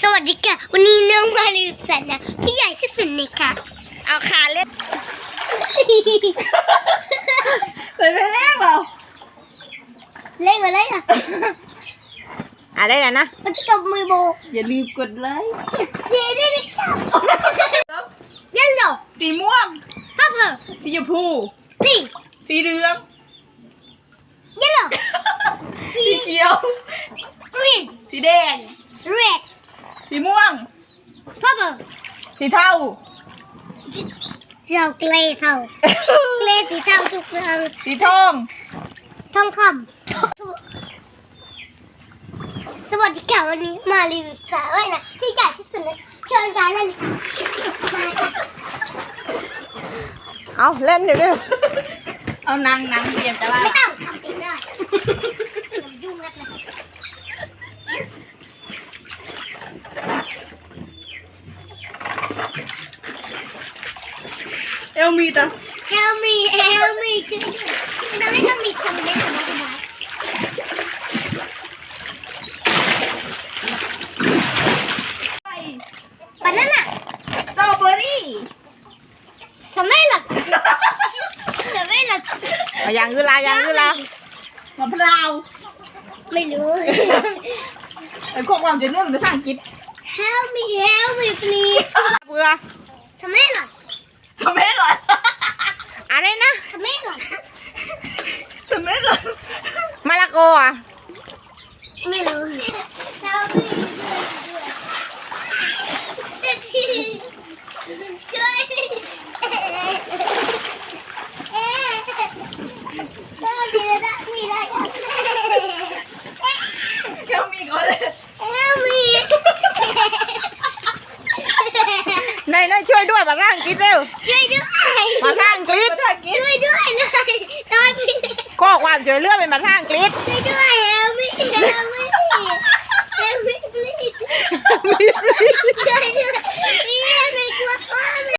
สวัสดีค่ะ วันนี้น้องมาลีสันนะที่ใหญ่ที่สุดในค่ะ เอาขาเล่นเคยไปแรกเหรอเล่นอะไรอะอะได้แล้วนะมันจะตบมือโบกอย่าลืมกดไลค์เย้ได้เลยค่ะเยันโลสีม่วงฮับเพอสีชมพูพี่สีเหลืองเยันโล สีเขียว กรีน สีแดง เรด สีม่วงพับเพอสีเทา เราเกลเท่าเกลสีเท่าทุกเราสีทอง ทองคำสวัสดีค่ะวันนี้มารีวิวสระว่ายน้ำที่ใหญ่ที่สุดในเชิญการเล่นเลยค่ะมาค่ะเอาเล่นเดี๋ยวเดี๋ยวเอานางนางเรียนแต่ว่าไม่ต้องทำเองได้สวมยุ่งนักเลย เอลมีตา Help me Help me คือเราไม่ต้องมีคนเล่นสบายสบายบานาน่าสตรอเบอรี่ทำไมล่ะทำไมล่ะเอาอย่างอื่นละอย่างอื่นละมะพร้าวไม่รู้ไอ้ข้อความจะเรื่องภาษาอังกฤษ Help me Help me please เบื่อทำไมล่ะ ทำไมหรออะไรนะ ทำไมล่ะทำไมหรอมะละกออะไม่รู้ Help me ช่วยมีได้มีได้เอลมีก่อนเลย Help me นายนายช่วยด้วยภาษาอังกฤษเร็วช่วยด้วยภาษาอังกฤษช่วยด้วยเลยตอนนี้ข้อความช่วยเหลือเป็นภาษาอังกฤษช่วยด้วย Help me Help me